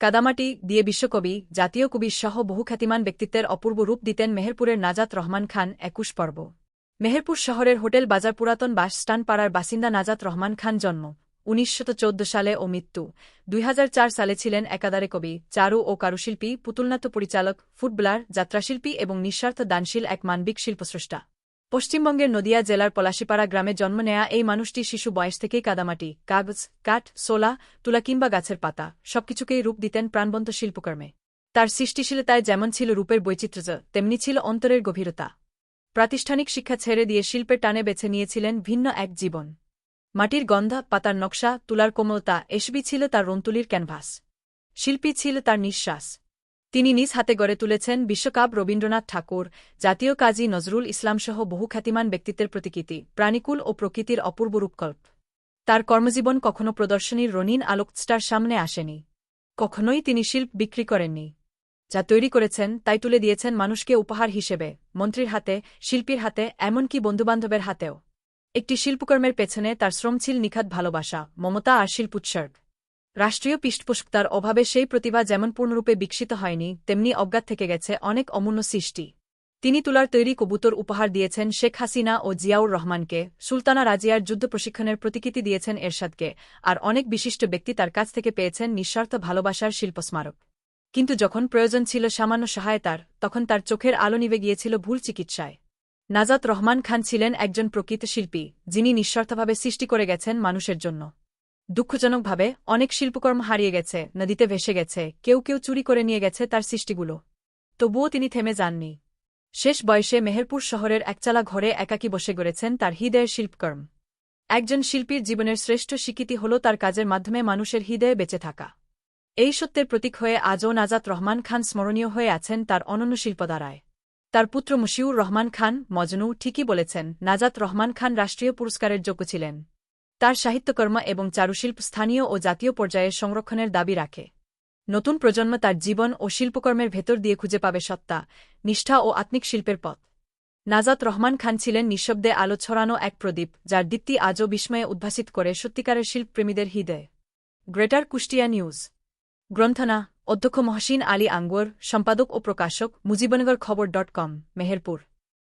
কাদামাটি দিয়ে বিশ্বকবি, জাতীয় কবি সহ বহু খ্যাতিমান ব্যক্তিত্বের অপূর্ব রূপ দিতেন মেহেরপুরের নাজাত রহমান খান একুশ পর্ব। মেহেরপুর শহরের হোটেল বাজার পুরাতন বাস স্টান পাড়ার বাসিন্দা নাজাত রহমান খান জন্ম উনিশশত সালে ও মৃত্যু। দুই হাজার চার সালে ছিলেন একাধারে কবি, চারু ও কারুশিল্পী, পুতুলনাট্য পরিচালক, ফুটবলার, যাত্রাশিল্পী এবং নিঃস্বার্থ দানশীল এক মানবিক শিল্পস্রষ্টা। পশ্চিমবঙ্গের নদিয়া জেলার পলাশিপাড়া গ্রামে জন্ম নেয়া এই মানুষটি শিশু বয়স থেকেই কাদামাটি, কাগজ, কাঠ, সোলা, তুলা কিংবা গাছের পাতা, সবকিছুকেই রূপ দিতেন প্রাণবন্ত শিল্পকর্মে। তার সৃষ্টিশীলতায় যেমন ছিল রূপের বৈচিত্র্য, তেমনি ছিল অন্তরের গভীরতা। প্রাতিষ্ঠানিক শিক্ষা ছেড়ে দিয়ে শিল্পের টানে বেছে নিয়েছিলেন ভিন্ন এক জীবন। মাটির গন্ধা, পাতার নকশা, তুলার কোমলতা, এসবই ছিল তার রন্তুলির ক্যানভাস। শিল্পী ছিল তার নিঃশ্বাস। তিনি নিজ হাতে গড়ে তুলেছেন বিশ্বকাপ রবীন্দ্রনাথ ঠাকুর, জাতীয় কাজী নজরুল ইসলামসহ বহু খ্যাতিমান ব্যক্তিত্বের প্রতিকৃতি, প্রাণীকুল ও প্রকৃতির অপূর্ব রূপকল্প। তার কর্মজীবন কখনো প্রদর্শনীর রঙিন আলোকস্টার সামনে আসেনি। কখনোই তিনি শিল্প বিক্রি করেননি। যা তৈরি করেছেন, তাই তুলে দিয়েছেন মানুষকে উপহার হিসেবে, মন্ত্রীর হাতে, শিল্পীর হাতে, এমনকি বন্ধুবান্ধবের হাতেও। একটি শিল্পকর্মের পেছনে তার শ্রম ছিল নিখাত ভালোবাসা, মমতা আর শিল্পোৎসর্গ। রাষ্ট্রীয় পৃষ্ঠপোষকতার অভাবে সেই প্রতিভা যেমন পূর্ণরূপে বিকশিত হয়নি, তেমনি অজ্ঞাত থেকে গেছে অনেক অমূল্য সৃষ্টি। তিনি তুলার তৈরি কবুতর উপহার দিয়েছেন শেখ হাসিনা ও জিয়াউর রহমানকে, সুলতানা রাজিয়ার যুদ্ধ প্রশিক্ষণের প্রতিকৃতি দিয়েছেন এরশাদকে, আর অনেক বিশিষ্ট ব্যক্তি তার কাছ থেকে পেয়েছেন নিঃস্বার্থ ভালোবাসার শিল্পস্মারক। কিন্তু যখন প্রয়োজন ছিল সামান্য সহায়তার, তখন তার চোখের আলো নিভে গিয়েছিল ভুল চিকিৎসায়। নাজাত রহমান খান ছিলেন একজন প্রকৃত শিল্পী, যিনি নিঃস্বার্থভাবে সৃষ্টি করে গেছেন মানুষের জন্য। দুঃখজনকভাবে অনেক শিল্পকর্ম হারিয়ে গেছে, নদীতে ভেসে গেছে, কেউ কেউ চুরি করে নিয়ে গেছে তার সৃষ্টিগুলো। তবুও তিনি থেমে যাননি। শেষ বয়সে মেহেরপুর শহরের একচালা ঘরে একাকী বসে গড়েছেন তার হৃদয়ের শিল্পকর্ম। একজন শিল্পীর জীবনের শ্রেষ্ঠ স্বীকৃতি হল তার কাজের মাধ্যমে মানুষের হৃদয়ে বেঁচে থাকা। এই সত্যের প্রতীক হয়ে আজও নাজাত রহমান খান স্মরণীয় হয়ে আছেন তার অনন্য শিল্পধারায়। তার পুত্র মুশিউর রহমান খান মজনু ঠিকই বলেছেন, নাজাত রহমান খান রাষ্ট্রীয় পুরস্কারের যোগ্য ছিলেন। তার সাহিত্যকর্ম এবং চারুশিল্প স্থানীয় ও জাতীয় পর্যায়ে সংরক্ষণের দাবি রাখে। নতুন প্রজন্ম তার জীবন ও শিল্পকর্মের ভেতর দিয়ে খুঁজে পাবে সত্তা, নিষ্ঠা ও আত্মিক শিল্পের পথ। নাজাত রহমান খান ছিলেন নিঃশব্দে আলো ছড়ানো এক প্রদীপ, যার দীপ্তি আজও বিস্ময়ে উদ্ভাসিত করে সত্যিকারের শিল্পপ্রেমীদের হৃদয়ে। Greater Kushtia news. গ্রন্থনা, অধ্যক্ষ মহসিন আলী আঙ্গুর, সম্পাদক ও প্রকাশক, মুজিবনগর খবর ডট কম, মেহেরপুর।